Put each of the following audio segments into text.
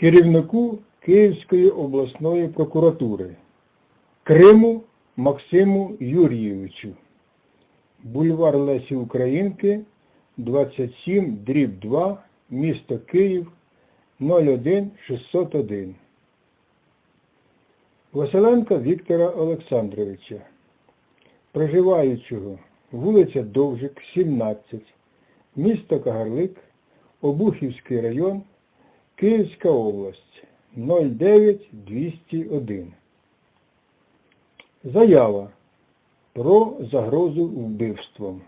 керівнику Київської обласної прокуратури Криму Максиму Юрійовичу. Бульвар Лесі Українки, 27, дріб 2, місто Київ, 01601. Василенка Віктора Олександровича, проживаючого вулиця Довжик, 17, місто Кагарлик, Обухівський район, Київська область, 09201. Заява про загрозу вбивством.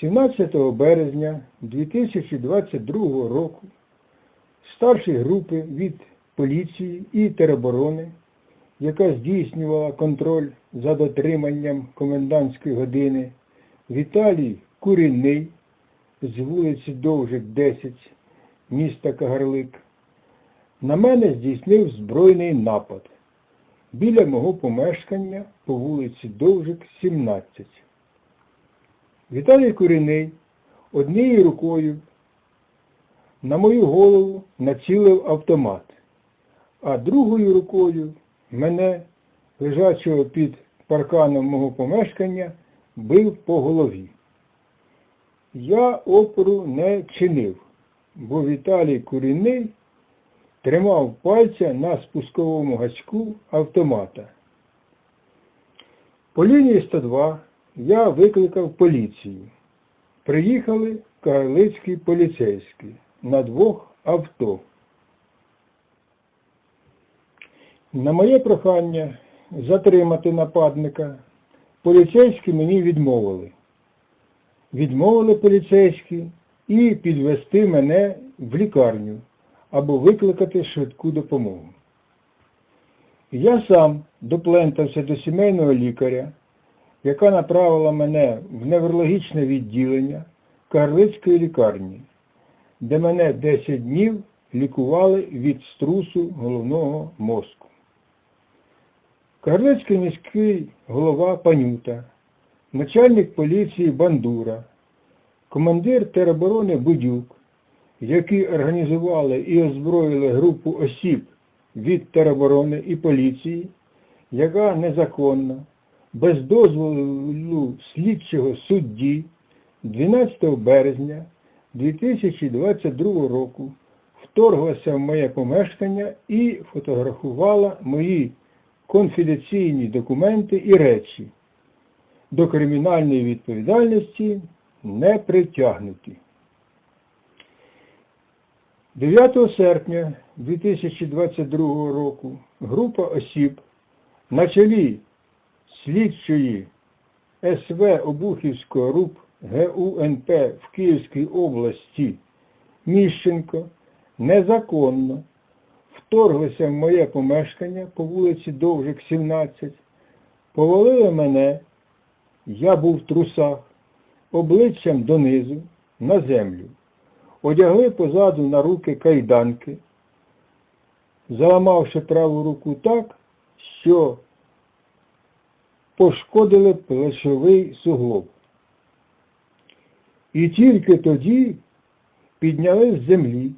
17 березня 2022 року старші групи від поліції і тероборони, яка здійснювала контроль за дотриманням комендантської години, Віталій Курінний з вулиці Довжик 10 міста Кагарлик, на мене здійснив збройний напад біля мого помешкання по вулиці Довжик 17. Віталій Куріний однією рукою на мою голову націлив автомат, а другою рукою мене, лежачого під парканом мого помешкання, бив по голові. Я опору не чинив, бо Віталій Куріний тримав пальця на спусковому гачку автомата. По лінії 102 я викликав поліцію. Приїхали карлицькі поліцейські на двох авто. На моє прохання затримати нападника поліцейські мені відмовили. Відмовили поліцейські і підвести мене в лікарню або викликати швидку допомогу. Я сам доплентався до сімейного лікаря, яка направила мене в неврологічне відділення Карлицької лікарні, де мене 10 днів лікували від струсу головного мозку. Карлицький міський голова Панюта, начальник поліції Бандура, командир тероборони Будюк, які організували і озброїли групу осіб від тероборони і поліції, яка незаконно, без дозволу слідчого судді 12 березня 2022 року вторглася в моє помешкання і фотографувала мої конфіденційні документи і речі. До кримінальної відповідальності не притягнуті. 9 серпня 2022 року група осіб на чолі слідчої СВ Обухівського РУП ГУНП в Київській області Міщенко незаконно вторглися в моє помешкання по вулиці Довжик, 17, повалили мене, я був в трусах, обличчям донизу на землю одягли позаду на руки кайданки, заламавши праву руку так, що пошкодили плечовий суглоб. І тільки тоді підняли з землі,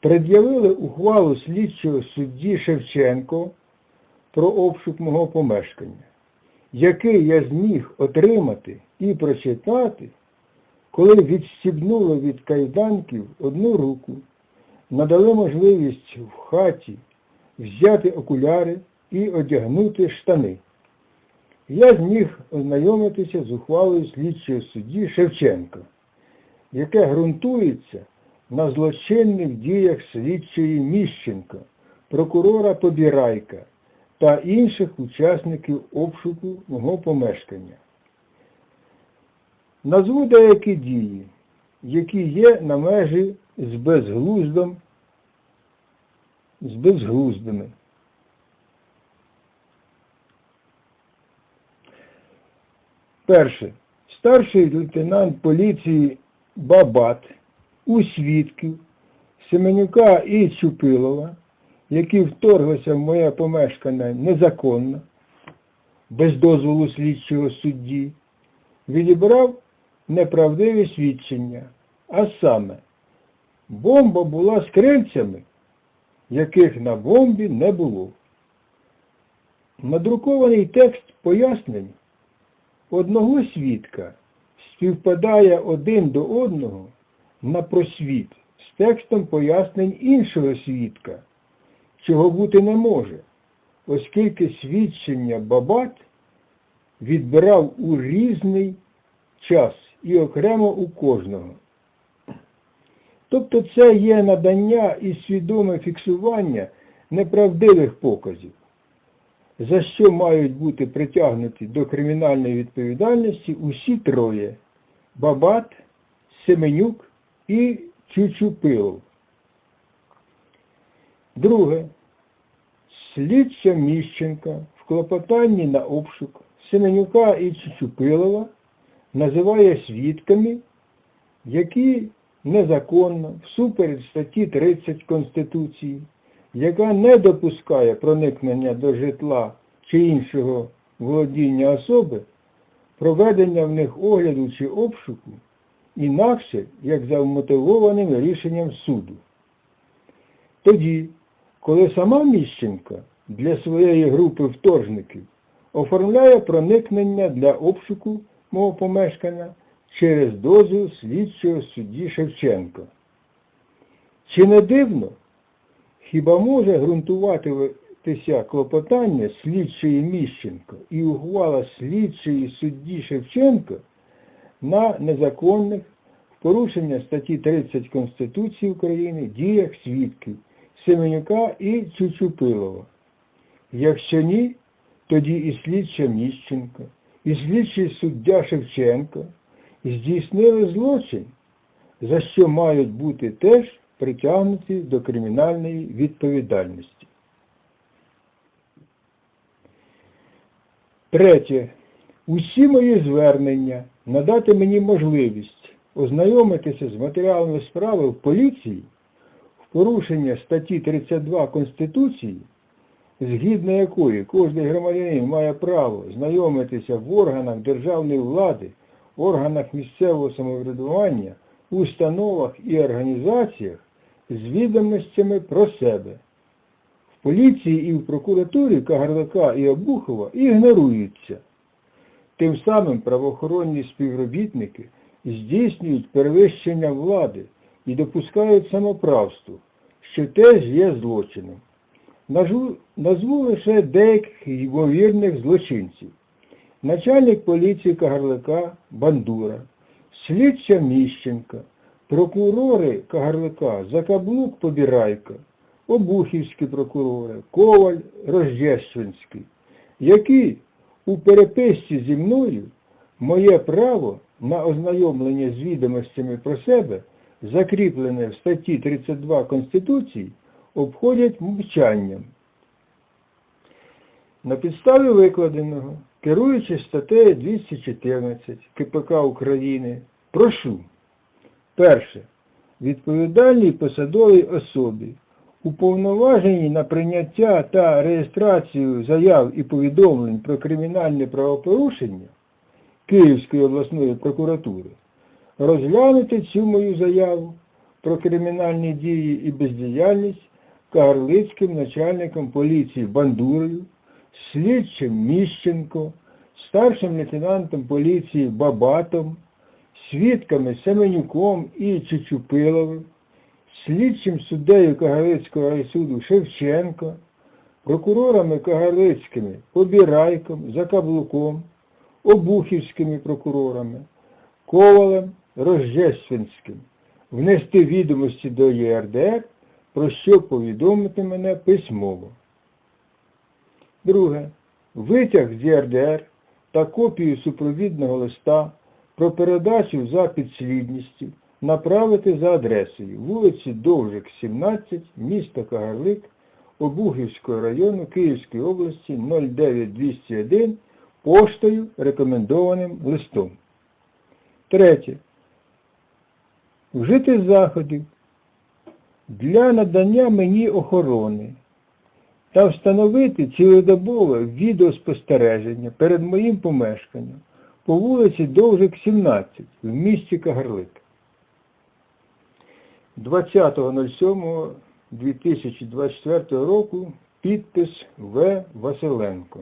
пред'явили ухвалу слідчого судді Шевченко про обшук мого помешкання, який я зміг отримати і прочитати коли відстібнули від кайданків одну руку, надали можливість в хаті взяти окуляри і одягнути штани. Я зміг ознайомитися з ухвалою слідчого судді Шевченка, яке ґрунтується на злочинних діях слідчої Міщенка, прокурора Побірайка та інших учасників обшуку мого помешкання. Назву деякі дії, які є на межі з безглуздом, з безглуздими. Перше. Старший лейтенант поліції Бабат у свідків Семенюка і Чупилова, які вторглися в моє помешкання незаконно, без дозволу слідчого судді, відібрав неправдиві свідчення, а саме бомба була з крильцями, яких на бомбі не було. Надрукований текст пояснень одного свідка співпадає один до одного на просвіт з текстом пояснень іншого свідка, чого бути не може, оскільки свідчення Бабат відбирав у різний час і окремо у кожного. Тобто це є надання і свідоме фіксування неправдивих показів, за що мають бути притягнуті до кримінальної відповідальності усі троє Бабат, Семенюк і Чучупилов. Друге. Слідча Міщенка в клопотанні на обшук Семенюка і Чучупилова називає свідками, які незаконно, всупереч статті 30 Конституції, яка не допускає проникнення до житла чи іншого володіння особи, проведення в них огляду чи обшуку, інакше, як за вмотивованим рішенням суду. Тоді, коли сама Міщенка для своєї групи вторжників оформляє проникнення для обшуку мого помешкання через дозвіл слідчого судді Шевченка. Чи не дивно? Хіба може ґрунтуватися клопотання слідчої Міщенко і ухвала слідчої судді Шевченка на незаконних порушення статті 30 Конституції України діях свідків Семенюка і Чучупилова? Якщо ні, тоді і слідча Міщенко, і слідчий суддя Шевченко здійснили злочин, за що мають бути теж притягнуті до кримінальної відповідальності. Третє. Усі мої звернення надати мені можливість ознайомитися з матеріалами справи в поліції в порушення статті 32 Конституції, згідно якої кожен громадянин має право знайомитися в органах державної влади, органах місцевого самоврядування, установах і організаціях з відомостями про себе. В поліції і в прокуратурі Кагарлика і Обухова ігноруються. Тим самим правоохоронні співробітники здійснюють перевищення влади і допускають самоправство, що теж є злочином. Назву, назву лише деяких ймовірних злочинців. Начальник поліції Кагарлика Бандура, слідча Міщенка, прокурори Кагарлика Закаблук Побірайка, обухівські прокурори, Коваль Рождественський, які у переписці зі мною моє право на ознайомлення з відомостями про себе, закріплене в статті 32 Конституції, обходять мовчанням. На підставі викладеного, керуючись статтею 214 КПК України, прошу перше. Відповідальній посадовій особі, уповноваженій на прийняття та реєстрацію заяв і повідомлень про кримінальне правопорушення Київської обласної прокуратури, розглянути цю мою заяву про кримінальні дії і бездіяльність Кагарлицьким начальником поліції Бандурою, слідчим Міщенко, старшим лейтенантом поліції Бабатом, свідками Семенюком і Чучупиловим, слідчим суддею Кагарлицького райсуду Шевченко, прокурорами Кагарлицькими Побірайком, Закаблуком, Обухівськими прокурорами, Ковалем, Рождественським, внести відомості до ЄРДР, про що повідомити мене письмово. Друге. Витяг з ЄРДР та копію супровідного листа про передачу за підслідністю направити за адресою вулиці Довжик, 17, місто Кагарлик, Обухівського району Київської області 09201 поштою рекомендованим листом. Третє. Вжити заходів для надання мені охорони та встановити цілодобове відеоспостереження перед моїм помешканням по вулиці Довжик, 17 в місті Кагарлик. 20.07.2024 року підпис В. Василенко.